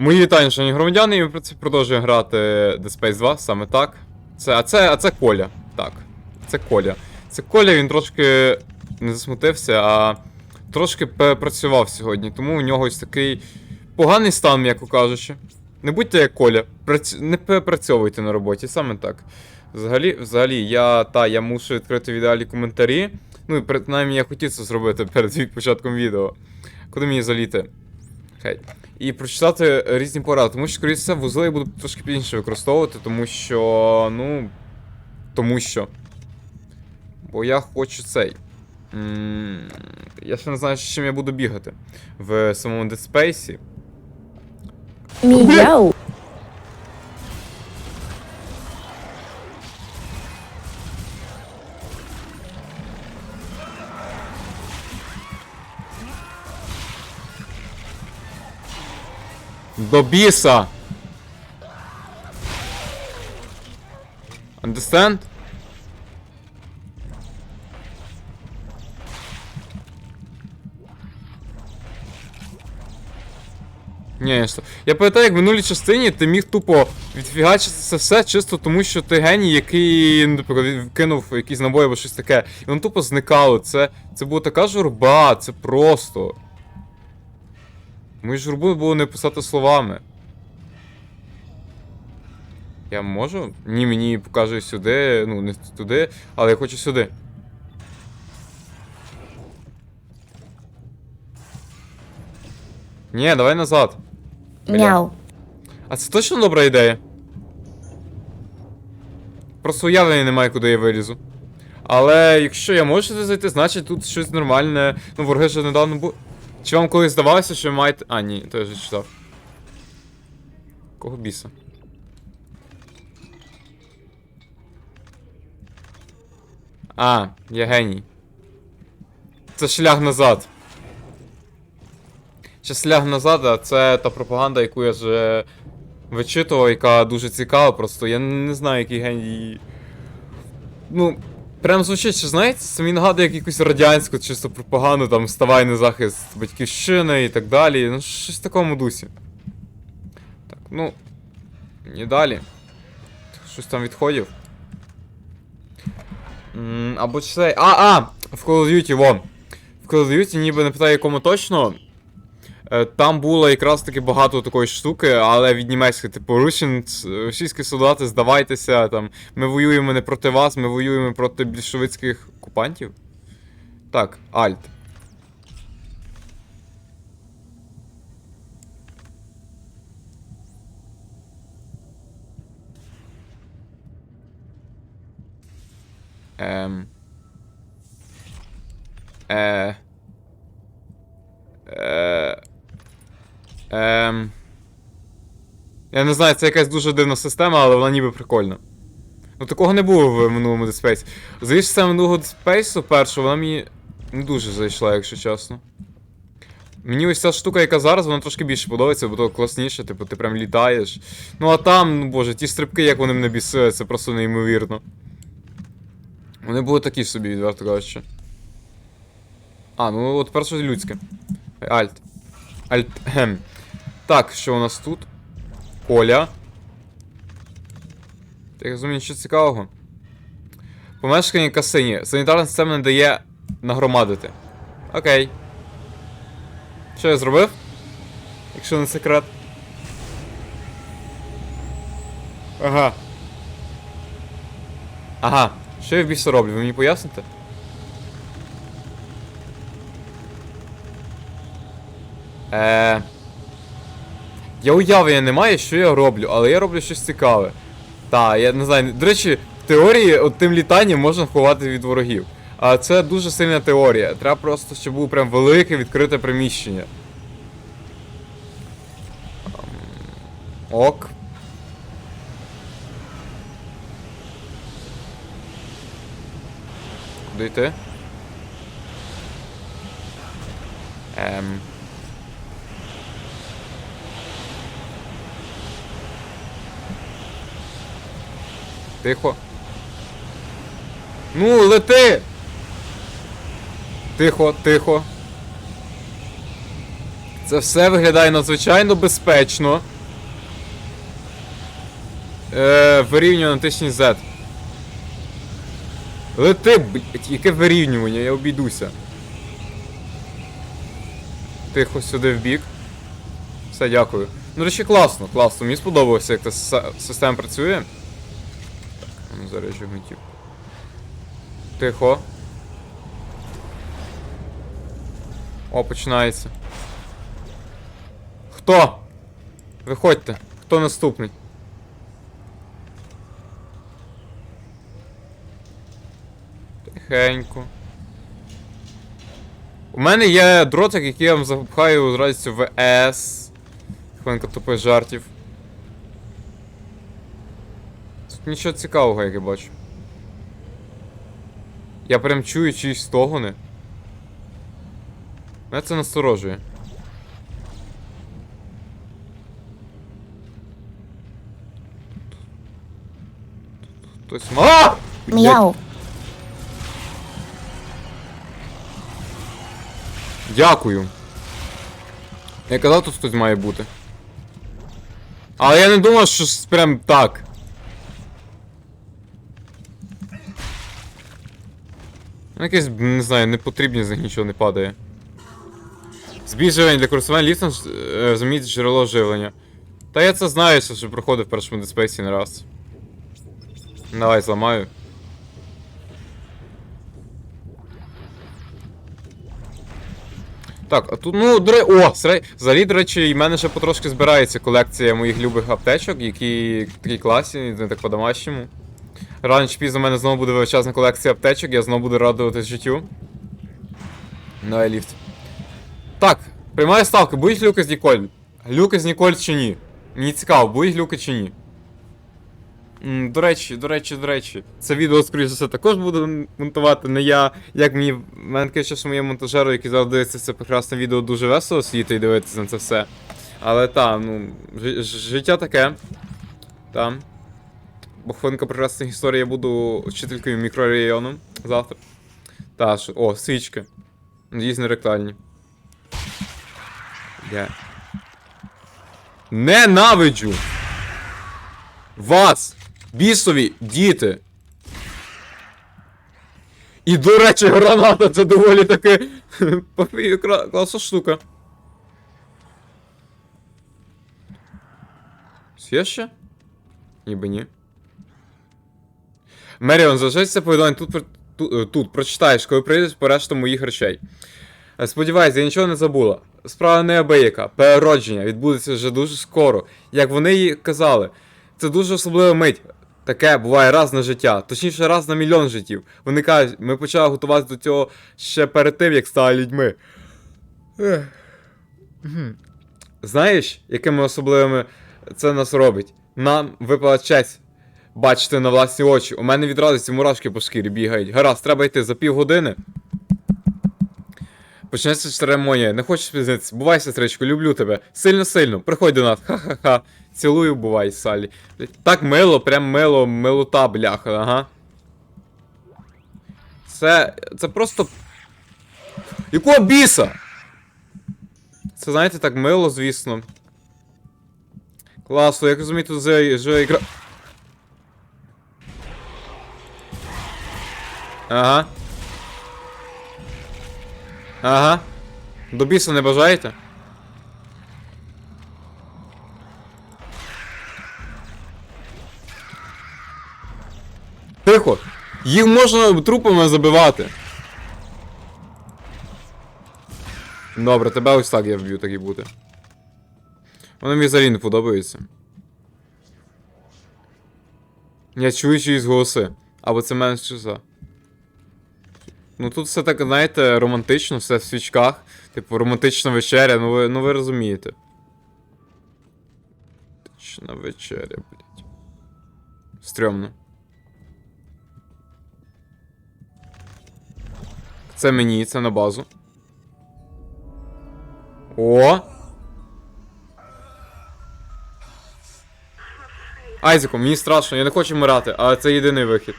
Мої вітання, шановні громадяни, і ми це продовжуємо грати Dead Space 2, саме так. Це, а це, а це Коля. Так. Це Коля. Це Коля, він трошки не засмутився, а трошки працював сьогодні, тому у нього ось такий поганий стан, м'яко кажучи. Не будьте як Коля, прац... не працьовуйте на роботі, саме так. Взагалі, взагалі, я та я мушу відкрити в ідеалі коментарі. Ну, принаймні я хотів це зробити перед початком відео. Куди мені заліти? Хай. І прочитати різні поради, тому що, скоріше все, вузли я буду трошки пізніше використовувати, тому що. Ну. Тому що. Бо я хочу цей. М, Я ще не знаю, з чим я буду бігати в самому Dead Space. Міяу. До біса! Understand? Ні, що. Я пам'ятаю, як в минулій частині ти міг тупо відфігачити це все чисто тому, що ти геній, який, ну, наприклад, кинув якісь набої або щось таке. І воно тупо зникало. Це, це була така журба, це просто. Мою журбу було не писати словами. Я можу? Ні, мені покаже сюди, ну, не туди, але я хочу сюди. Ні, давай назад. Бля. Мяу. А це точно добра ідея? Просто уявлення немає, куди я вилізу. Але якщо я можу сюди зайти, значить тут щось нормальне. Ну, вороги вже недавно були. Чи вам колись здавалося, що ви маєте. А, ні, то я вже читав. Кого біса? А, я геній. Це шлях назад. Ще шлях назад, а це та пропаганда, яку я вже вичитував, яка дуже цікава, просто я не знаю, який геній. Ну, прям звучить, що знаєте, мені нагадує як якусь радянську чисто пропаганду, там вставай на захист батьківщини і так далі. Ну, щось в такому дусі. Так, ну. І далі. Щось там відходів. Або це. А, а! В Call of Duty, вон. В Call of Duty ніби не питаю, якому точно. Е, Там було якраз таки багато такої штуки, але від німецької, типу, Русін, російські солдати, здавайтеся, там, ми воюємо не проти вас, ми воюємо проти більшовицьких окупантів. Так, Альт. Ем. Е. Е. Ем. Я не знаю, це якась дуже дивна система, але вона ніби прикольна. Ну такого не було в минулому Dead Space. Здається, саме минулого Dead першу, вона мені не дуже зайшла, якщо чесно. Мені ось ця штука, яка зараз, вона трошки більше подобається, бо то класніше, типу, ти прям літаєш. Ну а там, ну боже, ті стрибки, як вони мене бісили, це просто неймовірно. Вони були такі собі, відверто кажучи. А, ну от перше людське. Альт. Альт. Так, що у нас тут? Коля. Так розумію, що цікавого. Помешкання касині. Санітарна система не дає нагромадити. Окей. Що я зробив? Якщо не секрет. Ага. Ага. Що я в більше роблю? Ви мені поясните? Е... Я уявлення не маю, що я роблю, але я роблю щось цікаве. Та, я не знаю. До речі, в теорії от тим літанням можна ховати від ворогів. А це дуже сильна теорія. Треба просто, щоб було прям велике відкрите приміщення. Ок. Куди йти? Ем. Тихо. Ну, лети! Тихо, тихо. Це все виглядає надзвичайно безпечно. Е, вирівнювання натисніть Z. Лети, блять, яке вирівнювання, я обійдуся. Тихо сюди в бік. Все, дякую. Ну, речі, класно, класно. Мені сподобалося, як та система працює. Заряджу гвинтів. Тихо. О, починається. Хто? Виходьте. Хто наступний? Тихенько. У мене є дротик, який я вам запхаю з в ЕС. Хвилинка тупих жартів. Тут нічого цікавого, як я бачу. Я прям чую чиїсь стогони. Мене це насторожує. Хтось. А! Блядь, Мяу. Дякую. Я казав, тут хтось має бути. Але я не думав, що прям так. Якесь, не знаю, непотрібні з них нічого не падає. Збій для користування ліфтом е, замінить джерело живлення. Та я це знаю, що проходив в першому диспейсі не раз. Давай зламаю. Так, а тут, ну, до речі, о, сре- взагалі, до речі, і в мене ще потрошки збирається колекція моїх любих аптечок, які такі класні, не так по-домашньому. Рано чи пізно в мене знову буде величезна колекція аптечок, я знову буду радуватись життю. Давай ліфт. Так, приймаю ставки, будуть люки з Ніколь? Люки з Ніколь чи ні? Мені цікаво, будуть люки чи ні. М, До речі, до речі, до речі, це відео, скоріше за все, також буду монтувати не я. Як мені. В мене таке, що моєму монтажеру, який зараз дивиться це прекрасне відео, дуже весело сидіти і дивитися на це все. Але та, ну, жи- життя таке. Там. Бо хвилинка прекрасних історій я буду вчителькою мікрорайону завтра. Та, що. О, свічки. Надіюсь, не ректальні. Я. Ненавиджу! Вас! Бісові діти! І, до речі, граната це доволі таки класна штука. Є ще? Ніби ні. Меріон, залишайся повідомлення тут, тут, е, тут прочитаєш, коли прийдеш по решту моїх речей. Е, Сподіваюсь, я нічого не забула. Справа неабияка. Переродження відбудеться вже дуже скоро. Як вони їй казали, це дуже особлива мить. Таке буває раз на життя, точніше раз на мільйон життів. Вони кажуть, ми почали готуватися до цього ще перед тим, як стали людьми. Знаєш, якими особливими це нас робить? Нам випала честь бачити на власні очі. У мене від радості мурашки по шкірі бігають. Гаразд, треба йти за півгодини. Почнеться церемонія. Не хочеш спізнитися. Бувай, сестричко, люблю тебе. Сильно-сильно. Приходь до нас. Ха-ха-ха. Цілую, бувай. Блядь, Так мило, прям мило, милота, бляха, ага. Це. Це просто. Якого біса? Це, знаєте, так мило, звісно. Класно, як розумієте, вже ігра. Ага. Ага. До біса не бажаєте? Тихо! Їх можна трупами забивати. Добре, тебе ось так я вб'ю, так і буде. Вони мені взагалі не подобаються. Я чую чиїсь голоси. Або це менш часа. Ну тут все так, знаєте, романтично, все в свічках. Типу, романтична вечеря, ну ви, ну ви розумієте. Романтична вечеря, блядь. Стрьомно. Це мені, це на базу. О! Айзеку, мені страшно, я не хочу вмирати, але це єдиний вихід.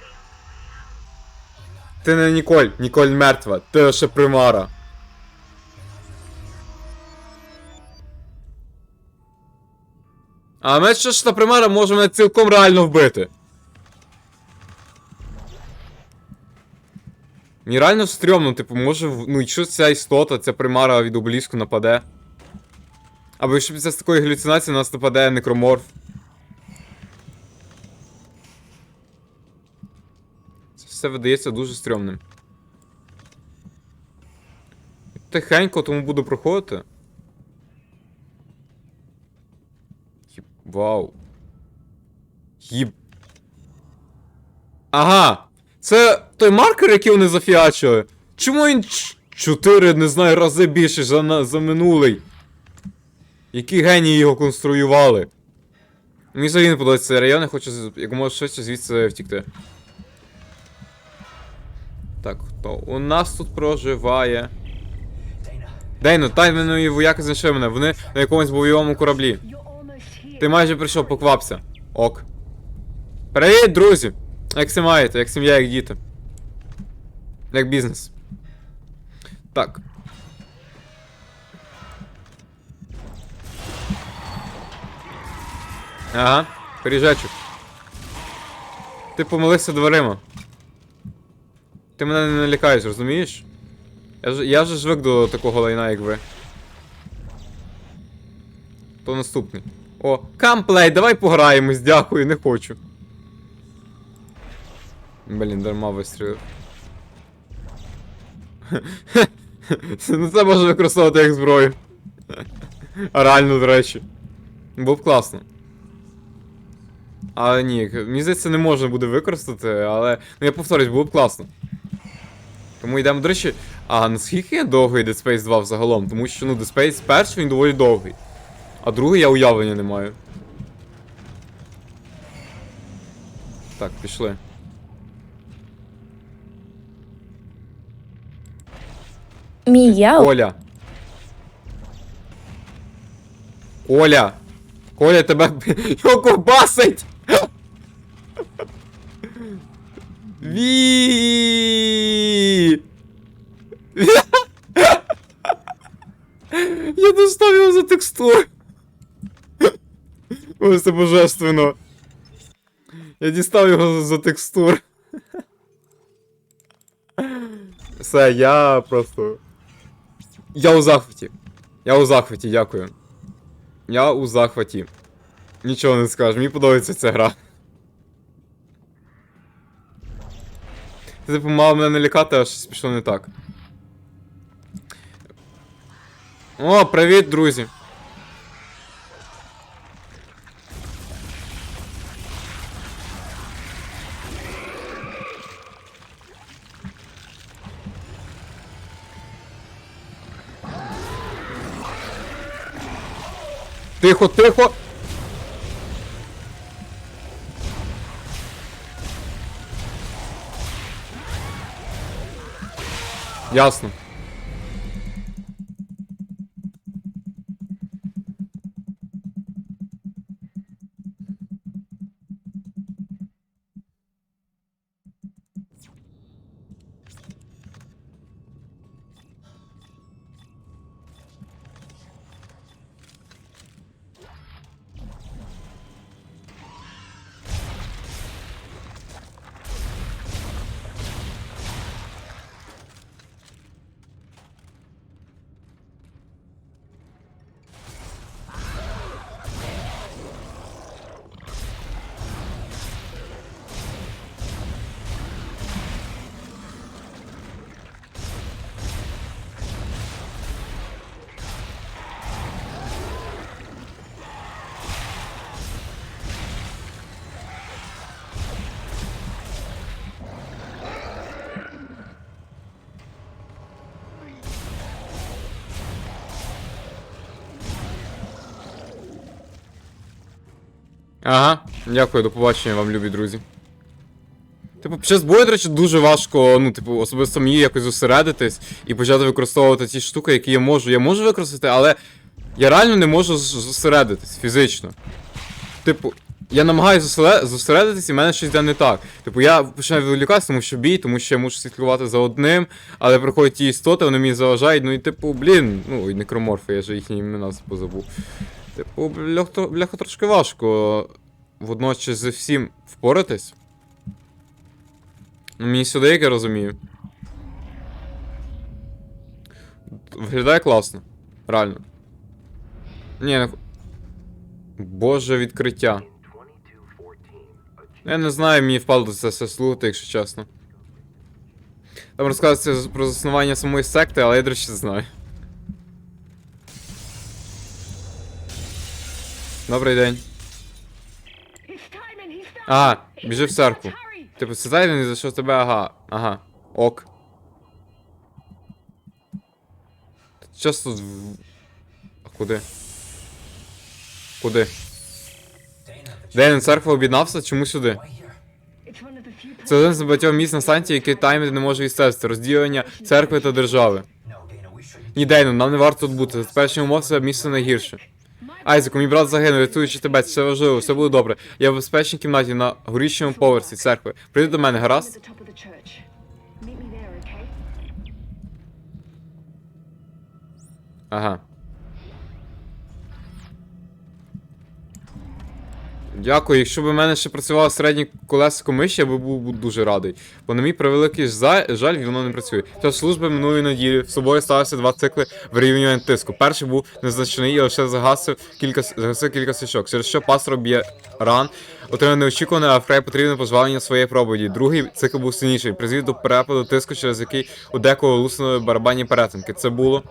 Ти не Ніколь, Ніколь мертва, ти лише примара. А ми що ж та примара може мене цілком реально вбити. Мені реально стрьомно, типу, може, ну і що ця істота, ця примара від обліску нападе. Або якщо після час такої галюцинації нас нападе некроморф. Все видається дуже стрьомним. Тихенько, тому буду проходити. Єб... Вау. Єб... Ага! Це той маркер, який вони зафіачили. Чому він чотири, не знаю, рази більше за, за минулий? Які генії його конструювали? Мені взагалі не подобається цей район, я хочу якомога швидше звідси втікти. Так, хто у нас тут проживає? Дейно, тайменої ну, вояки знайшли мене. Вони на якомусь бойовому кораблі. Ти майже прийшов, поквапся. Ок. Привіт, друзі! Як всі маєте, як сім'я, як діти. Як бізнес. Так. Ага, пиріжечок. Ти помилився дверима. Ти мене не налякаєш, розумієш? Я ж, я ж звик до такого лайна, як ви. То наступний. О, камплей, давай пограємось, дякую, не хочу. Блін, дарма вистрілив. ну це можна використовувати як зброю. А реально, до речі. Було б класно. Але ні, мені здається, не можна буде використати, але. Ну я повторюсь, було б класно. Тому йдемо, до речі. А наскільки довгий Dead Space 2 взагалом? Тому що ну Dead Space перший він доволі довгий. А другий я уявлення не маю. Так, пішли. Міяу. Коля. Коля. Коля тебе його ковбасить! Ві! Я достав його за текстур. Ось це божественно. Я дістав його за текстур. Все, я просто. Я у захваті. Я у захваті, дякую. Я у захваті. Нічого не скажу, мені подобається ця гра. Ти типу мав мене налякати, а щось пішло не так. О, привіт, друзі. Тихо, тихо. Ясно. Ага, дякую, до побачення вам, любі друзі. Типу, під час бою, до речі, дуже важко, ну, типу, особисто мені якось зосередитись і почати використовувати ті штуки, які я можу. Я можу використати, але я реально не можу зосередитись фізично. Типу, я намагаюся зосередитись, і в мене щось йде не так. Типу, я починаю відволікатися, тому що бій, тому що я мушу слідкувати за одним, але приходять ті істоти, вони мені заважають, ну і типу, блін, ну і некроморфи, я ж їхні імена позабув. Типу, бляха, бляха трошки важко водночас зі всім впоратись. Ну, Мені сюди, як я розумію. Виглядає класно. Реально. Ні, ну... Боже відкриття. Я не знаю, мені впало це все слухати, якщо чесно. Там розказується про заснування самої секти, але я, до речі, знаю. Добрий день. А, біжи в церкву. Типу, він за що тебе, ага. Ага. Ок. Часто. в- А куди? Куди? Дейн, церква об'єднався? Чому сюди? Це один з багатьох місць на станції, який таймер не може відстежити. Розділення церкви та держави. Ні, Дейну, нам не варто тут бути. За перші умов це місце найгірше. Айзеку, мій брат загинув, рятуючи тебе, це важливо, все буде добре. Я в безпечній кімнаті на горішньому поверсі церкви. Прийди до мене, гаразд? Ага. Дякую. Якщо б у мене ще працювало середнє колесико миші, я би був, дуже радий. Бо на мій превеликий жаль, воно не працює. Час служби минулої неділі в собою сталося два цикли вирівнювання тиску. Перший був незначний і лише загасив кілька, загасив кілька свічок, через що пастор б'є ран. Отримав неочікуване, а вкрай потрібне позбавлення своєї проповіді. Другий цикл був сильніший, призвів до перепаду тиску, через який у декого луснули барабанні перетинки. Це було.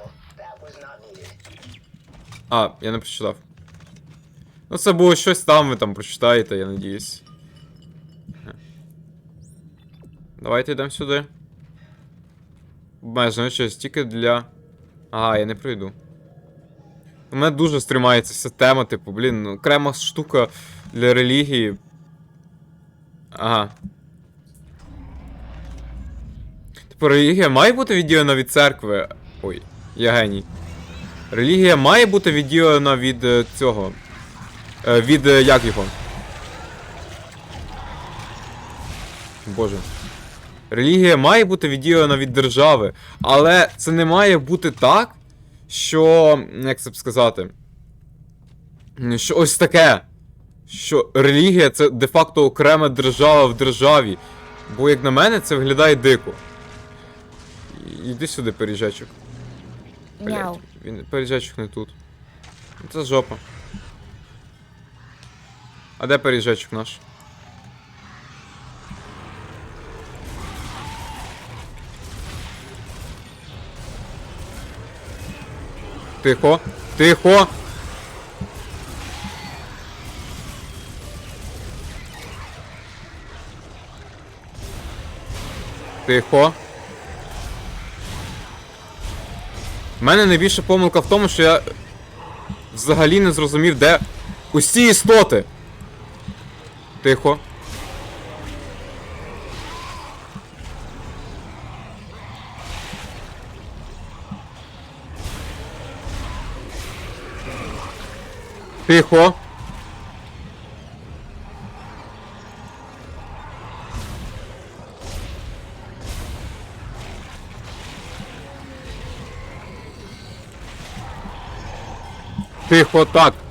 А, я не прочитав. Ну, це було щось там, ви там прочитаєте, я надіюсь. Давайте йдемо сюди. Обмежено щось тільки для. Ага, я не пройду. У мене дуже стримається ця тема, типу, блін, ну, окрема штука для релігії. Ага. Типу, релігія має бути відділена від церкви. Ой, я геній. Релігія має бути відділена від е, цього. Е, від е, як його? Боже. Релігія має бути відділена від держави, але це не має бути так, що. Як це б сказати? Що ось таке. Що релігія це де-факто окрема держава в державі. Бо, як на мене, це виглядає дико. Іди сюди, пиріжечок. Блядь, Мяу. він пиріжечок не тут. Це жопа. А де пиріжечок наш? Тихо, тихо. Тихо. У мене найбільша помилка в тому, що я взагалі не зрозумів, де усі істоти. Тихо. Тихо. Тихо, так.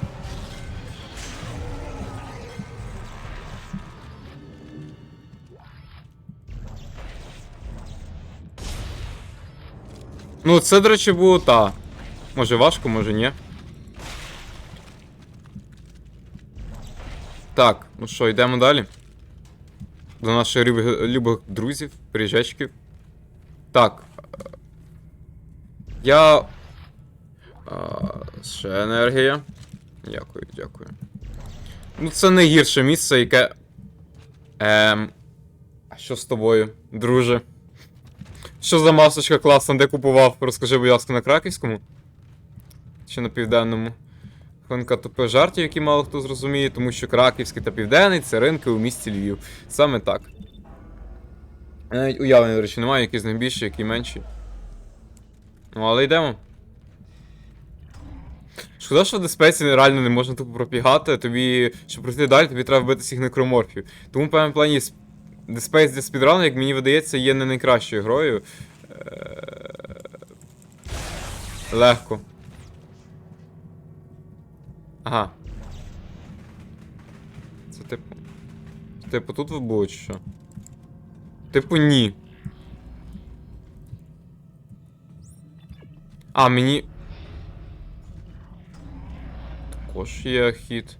Ну, це, до речі, було та. Може важко, може ні. Так, ну що, йдемо далі. До наших любих, любих друзів, приїжджачків. Так. Я. А, ще енергія. Дякую, дякую. Ну, це найгірше місце, яке. Ем. А що з тобою, друже? Що за масочка класна, де купував? Розкажи, будь ласка, на краківському? Чи на південному? Хвилинка тупих жартів, які мало хто зрозуміє, тому що краківський та південний це ринки у місті Львів. Саме так. Навіть уявлення, до речі, немає, які з них більші, які менші. Ну, але йдемо. Шкода, що в диспейсі реально не можна тупо пробігати, тобі, щоб пройти далі, тобі треба вбити всіх некроморфів. Тому, певному плані, сп- Диспейс для спідрану, як мені видається, є не найкращою грою. Е, Легко. Ага. Це типу. Типу тут ви були чи що? Типу ні. А, мені. Також є хід.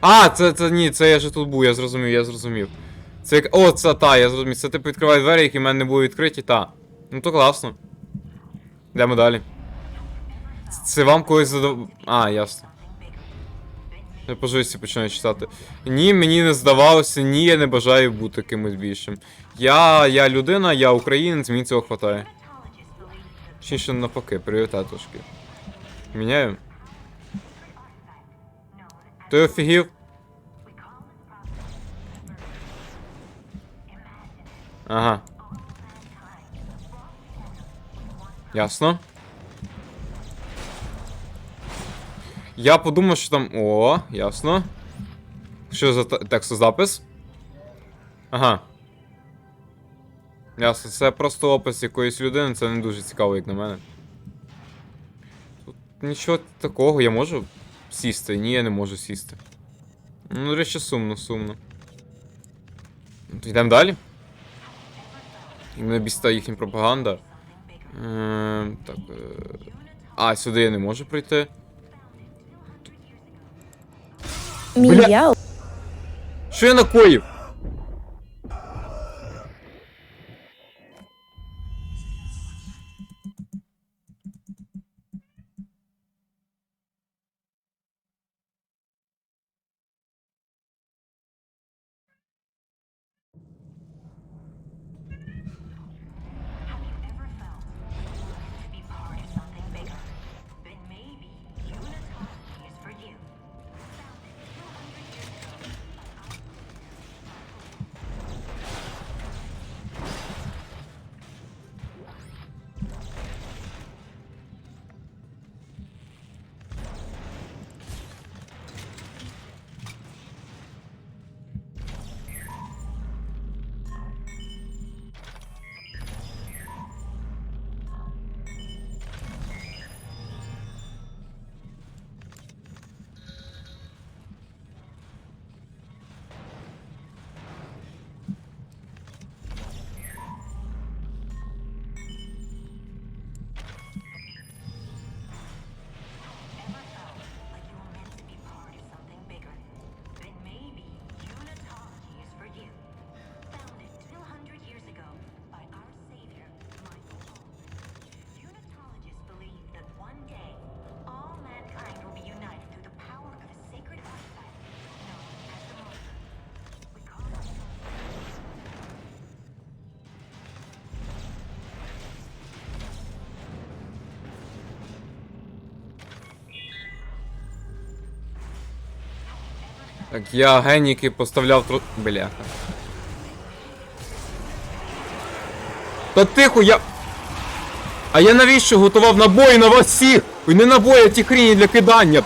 А, це, це ні, це я же тут був, я зрозумів, я зрозумів. Це як. О, це та, я зрозумів. Це типу відкриває двері, які в мене не були відкриті, та. Ну то класно. Йдемо далі. Це- вам колись задав. А, ясно. Я по житті починаю читати. Ні, мені не здавалося, ні, я не бажаю бути кимось більшим. Я, я людина, я українець, мені цього хватає. Точніше навпаки, пріоритет трошки. Міняю. Ти офігів? Ага. Ясно. Я подумав, що там. О, ясно. Що за те- текстозапис? Ага. Ясно, це просто опис якоїсь людини, це не дуже цікаво, як на мене. Тут нічого такого, я можу сісти? Ні, я не можу сісти. Ну, речі, сумно, сумно. Йдемо далі. І мене біста їхня пропаганда. Е, так. Е... А, сюди я не можу прийти. Бля. Що я накоїв? Так, я геніки поставляв тро... Бляха. Та тихо, я. А я навіщо готував набої на вас всіх? Ой, не набої, а ті хріні для кидання.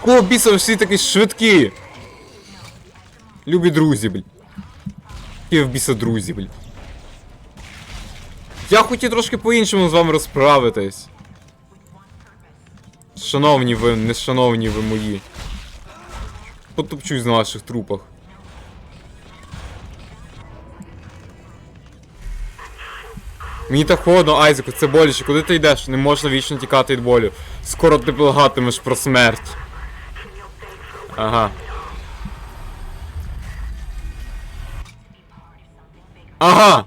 Кого біса всі такі швидкі? Любі друзі, блядь. Які в біса друзі, блядь. Я хотів трошки по-іншому з вами розправитись. Шановні ви, не шановні ви мої. Потопчусь на ваших трупах. Мені так холодно, Айзеку, це боляче. Куди ти йдеш? Не можна вічно тікати від болю. Скоро ти благатимеш про смерть. Ага. Ага!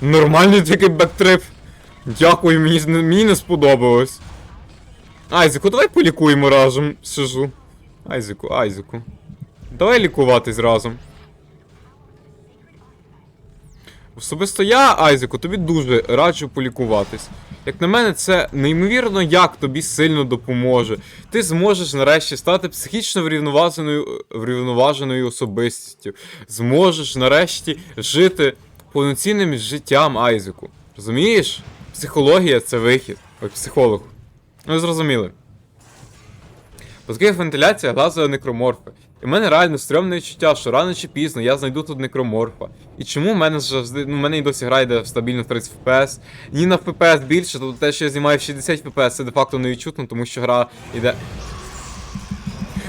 Нормальний такий бектрип. Дякую, мені, мені не сподобалось. Айзеку, давай полікуємо разом. Сижу. Айзеку, Айзеку. Давай лікуватись разом. Особисто я, Айзеку, тобі дуже раджу полікуватись. Як на мене, це неймовірно як тобі сильно допоможе. Ти зможеш нарешті стати психічно врівноваженою, врівноваженою особистістю. Зможеш нарешті жити повноцінним життям, Айзеку. Розумієш? Психологія це вихід. Ой, психолог. Ну, зрозуміли. Оскільки вентиляція глазові некроморфи. І в мене реально стрьомне відчуття, що рано чи пізно я знайду тут некроморфа. І чому в мене завжди, ну в мене і досі гра йде стабільно в 30 FPS. Ні на FPS більше, тобто те, що я знімаю в 60 FPS, це де-факто не відчутно, тому що гра йде.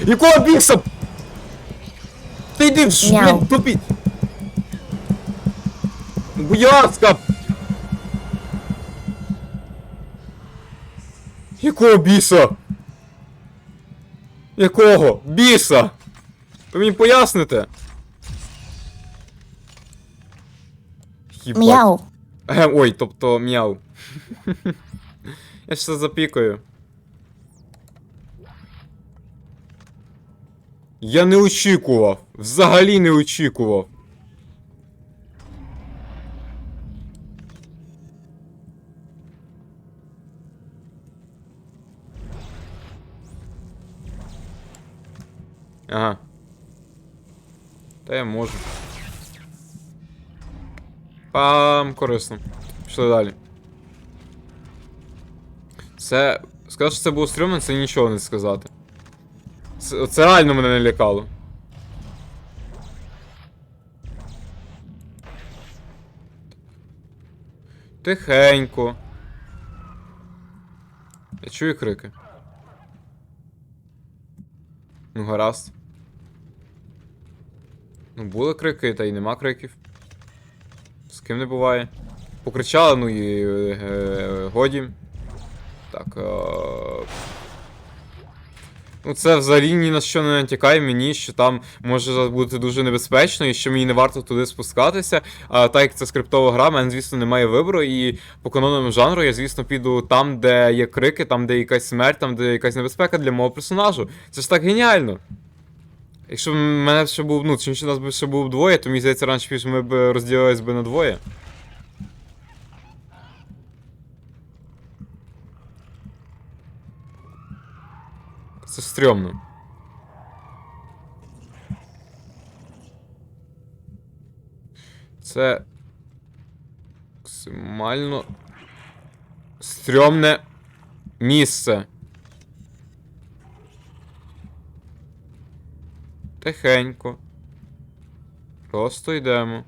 Якого біса? Ти йди в ш... Мяу. блядь. Будь ласка! Якого біса? Якого? Біса! Ви мені поясните? Їбать. Мяу. Е, ой, тобто м'яу. Я це запікаю. Я не очікував. Взагалі не очікував. Ага. Та я можу. Пам, корисно. Пішли далі. Це. Сказати, що це було стрьомно, це нічого не сказати. Це, це реально мене не лякало. Тихенько. Я чую крики. Ну, гаразд. Ну, були крики, та й нема криків. З ким не буває. Покричали, ну і е, е, годі. Так. Е, ну, це взагалі ні на що не натякає мені, що там може бути дуже небезпечно і що мені не варто туди спускатися. А так як це скриптова гра, мене, звісно, немає вибору. І по канонам жанру я, звісно, піду там, де є крики, там, де якась смерть, там, де якась небезпека для мого персонажу. Це ж так геніально. Якщо б мене ще був, ну, чи нас би ще був двоє, то мені здається, раніше пізно ми б розділились би на двоє. Це стрьомно. Це максимально стрьомне місце. Тихенько. Просто йдемо.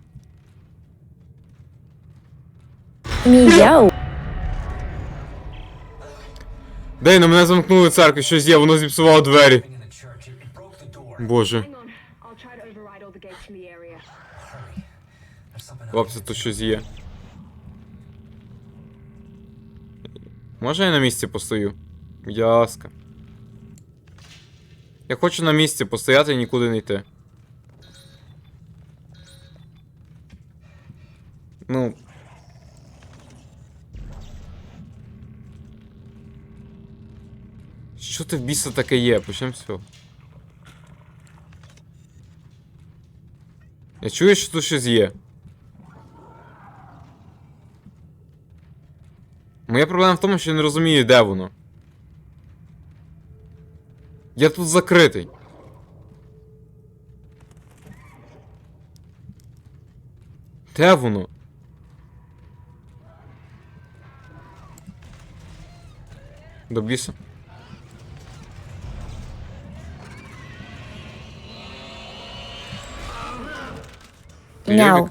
Мяу. Дай, на мене замкнули церкві, щось є, воно зіпсувало двері. Боже. Хлопці, тут щось є. Може я на місці постою? Будь ласка. Я хочу на місці постояти і нікуди не йти. Ну. Що ти в біса таке є? Почнемо цього. Я чую, що тут щось є. Моя проблема в тому, що я не розумію, де воно. Я тут закритий. Де воно? До біса. Ти Мяу.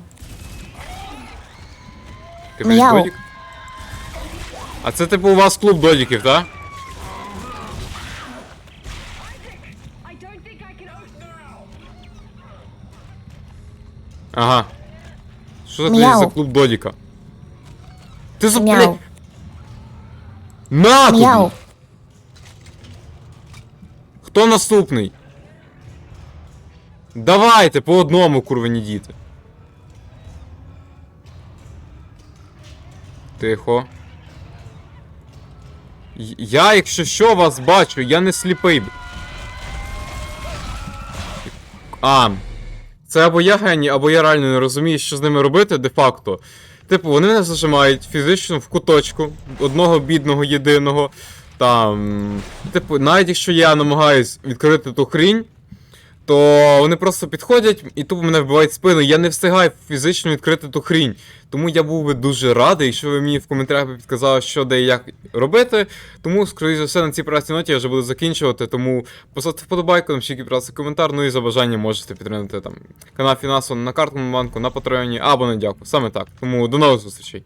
Ти Мяу. додік? А це типу у вас клуб додіків, так? I Ага. Це тоді Мяу. за клуб додіка? Ти за Мяу. На тобі! Мяу. Хто наступний? Давайте по одному, курвані діти. Тихо. Я, якщо що, вас бачу, я не сліпий. А. Це або я геній, або я реально не розумію, що з ними робити де-факто. Типу, вони мене зажимають фізично в куточку, одного бідного єдиного. Там. Типу, навіть якщо я намагаюсь відкрити ту хрінь, то вони просто підходять і тупо мене вбивають в спину. Я не встигаю фізично відкрити ту хрінь. Тому я був би дуже радий, якщо ви мені в коментарях би підказали, що де і як робити. Тому, скоріше за все, на цій прекрасній ноті я вже буду закінчувати. Тому поставте вподобайку, напишіть якийсь коментар, ну і за бажанням можете підтримати там канал фінансово на картному банку, на Патреоні або на дяку. Саме так. Тому до нових зустрічей.